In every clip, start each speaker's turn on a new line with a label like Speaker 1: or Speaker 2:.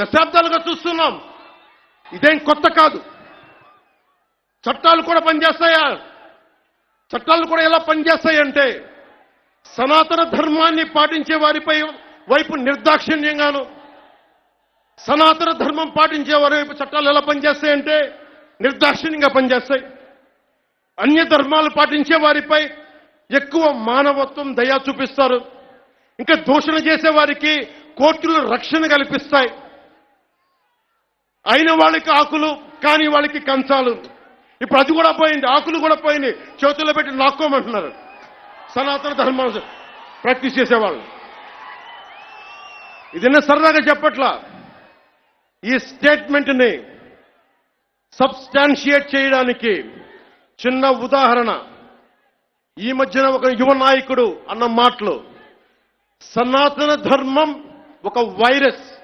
Speaker 1: దశాబ్దాలుగా చూస్తున్నాం. ఇదేం కొత్త కాదు. చట్టాలు కూడా పనిచేస్తాయా? చట్టాలు కూడా ఎలా పనిచేస్తాయంటే సనాతన ధర్మాన్ని పాటించే వారిపై వైపు నిర్దాక్షిణ్యంగాను సనాతన ధర్మం పాటించే వారి వైపు చట్టాలు ఎలా పనిచేస్తాయంటే నిర్దాక్షిణ్యంగా పనిచేస్తాయి. అన్య ధర్మాలు పాటించే వారిపై ఎక్కువ మానవత్వం దయా చూపిస్తారు. ఇంకా దూషణ చేసే వారికి కోర్టులు రక్షణ కల్పిస్తాయి. అయిన వాళ్ళకి ఆకులు కానీ వాళ్ళకి కంచాలు. ఇప్పుడు అది కూడా పోయింది ఆకులు కూడా పోయింది చేతుల్లో పెట్టి లాక్కోమంటున్నారు. సనాతన ధర్మ ప్రాక్టీస్ చేసేవాళ్ళు. ఇదన్నా సరదాగా చెప్పట్లా? ఈ స్టేట్మెంట్ని సబ్స్టాన్షియేట్ చేయడానికి చిన్న ఉదాహరణ. ఈ మధ్యన ఒక యువ నాయకుడు అన్న మాటలు. సనాతన ధర్మం ఒక virus.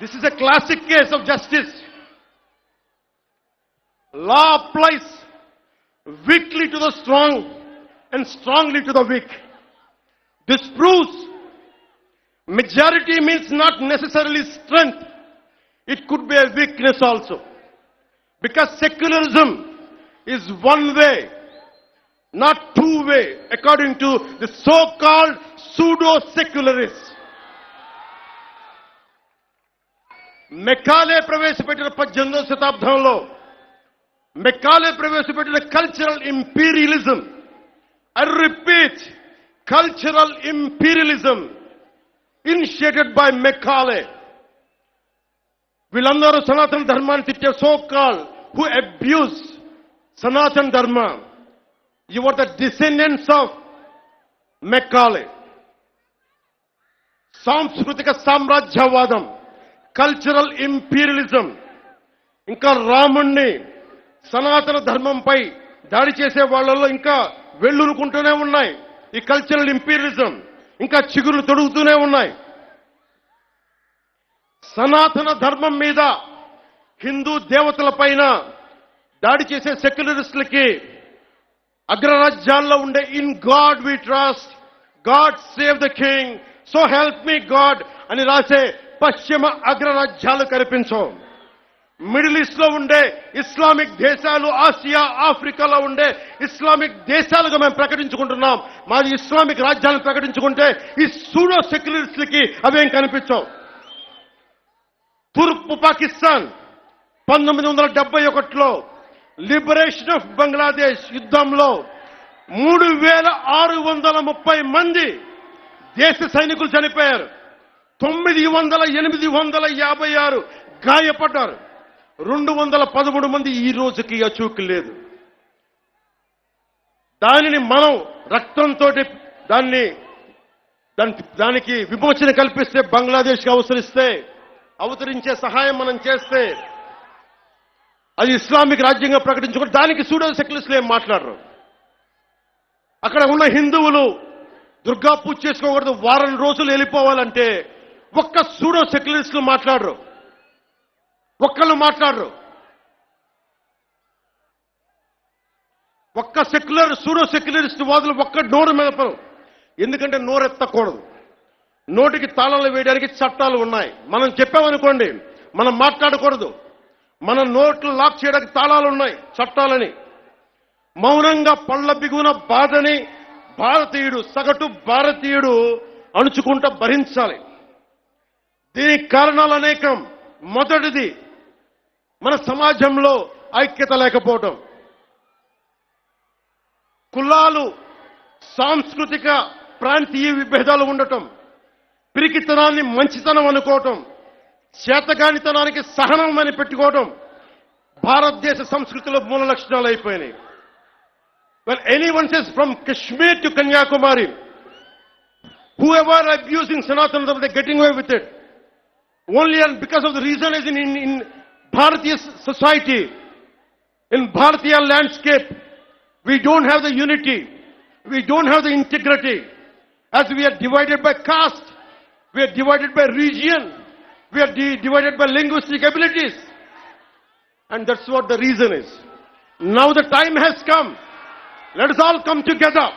Speaker 1: This is a classic case of justice. Law applies weakly to the strong and strongly to the weak. This proves majority means not necessarily strength. It could be a weakness also. Because secularism is one way, not two way, according to the so-called pseudo-secularists. మెక్కాలే ప్రవేశపెట్టిన పద్దెనిమిదవ శతాబ్దంలో Macaulay ప్రవేశపెట్టిన cultural imperialism I repeat cultural imperialism initiated by Macaulay వీళ్ళందరూ సనాతన ధర్మాన్ని తిట్టే so call who abuse Sanatana Dharma your the descendants of Macaulay సాంస్కృతిక సామ్రాజ్యవాదం కల్చరల్ ఇంపీరియలిజం. ఇంకా రాముణ్ణి సనాతన ధర్మంపై దాడి చేసే వాళ్ళలో ఇంకా వెళ్ళునుకుంటూనే ఉన్నాయి. ఈ కల్చరల్ ఇంపీరియలిజం ఇంకా చిగురులు తొడుగుతూనే ఉన్నాయి. సనాతన ధర్మం మీద హిందూ దేవతల పైన దాడి చేసే సెక్యులరిస్టులకి అగ్రరాజ్యాల్లో ఉండే in God we trust God save the king so help me God అని రాసే పశ్చిమ అగ్రరాజ్యాలు కనిపించవు మిడిల్ ఈస్ట్లో ఉండే ఇస్లామిక్ దేశాలు ఆసియా ఆఫ్రికాలో ఉండే ఇస్లామిక్ దేశాలుగా మేము ప్రకటించుకుంటున్నాం. మాది ఇస్లామిక్ రాజ్యాలను ప్రకటించుకుంటే ఈ సూడో సెక్యులరిస్ట్లకి అవేం కనిపించవు. తూర్పు పాకిస్తాన్ పంతొమ్మిది వందల డెబ్బై ఒకటిలో లిబరేషన్ ఆఫ్ బంగ్లాదేశ్ యుద్ధంలో మూడు వేల ఆరు వందల ముప్పై మంది దేశ సైనికులు చనిపోయారు. తొమ్మిది వందల ఎనిమిది వందల యాభై ఆరు గాయపడ్డారు. రెండు వందల పదమూడు మంది ఈ రోజుకి అచూకు లేదు. దానిని మనం రక్తంతో దాన్ని దాని దానికి విమోచన కల్పిస్తే బంగ్లాదేశ్కి అవసరిస్తే అవతరించే సహాయం మనం చేస్తే అది ఇస్లామిక్ రాజ్యంగా ప్రకటించుకుంటే దానికి సూడో సెక్యులర్స్లు ఏం మాట్లాడరు. అక్కడ ఉన్న హిందువులు దుర్గా పూజ చేసుకోకూడదు వారం రోజులు వెళ్ళిపోవాలంటే ఒక్క సూడో సెక్యులరిస్టులు మాట్లాడరు. ఒక్కళ్ళు మాట్లాడరు. ఒక్క సెక్యులర్ సూడో సెక్యులరిస్ట్ వాదులు ఒక్క నోరు మెదపరు. ఎందుకంటే నోరెత్తకూడదు. నోటికి తాళాలు వేయడానికి చట్టాలు ఉన్నాయి. మనం చెప్పామనుకోండి మనం మాట్లాడకూడదు. మన నోట్లు లాక్ చేయడానికి తాళాలు ఉన్నాయి చట్టాలని. మౌనంగా పళ్ళ బిగున బాధని భారతీయుడు సగటు భారతీయుడు అణుచుకుంటూ భరించాలి. దీనికి కారణాలు అనేకం. మొదటిది మన సమాజంలో ఐక్యత లేకపోవటం. కులాలు సాంస్కృతిక ప్రాంతీయ విభేదాలు ఉండటం. పిరికితనాన్ని మంచితనం అనుకోవటం. చేతగానితనానికి సహనం అని పెట్టుకోవటం. భారతదేశ సంస్కృతిలో మూల లక్షణాలు అయిపోయినాయి. Anyone says from Kashmir to Kanyakumari whoever Sanatana Sanatana they're getting with with. Only and because of the reason is in, in, in Bharatiya society, in Bharatiya landscape, we don't have the unity, we don't have the integrity. As we are divided by caste, we are divided by region, we are di- divided by linguistic abilities. And that's what the reason is. Now the time has come. Let us all come together.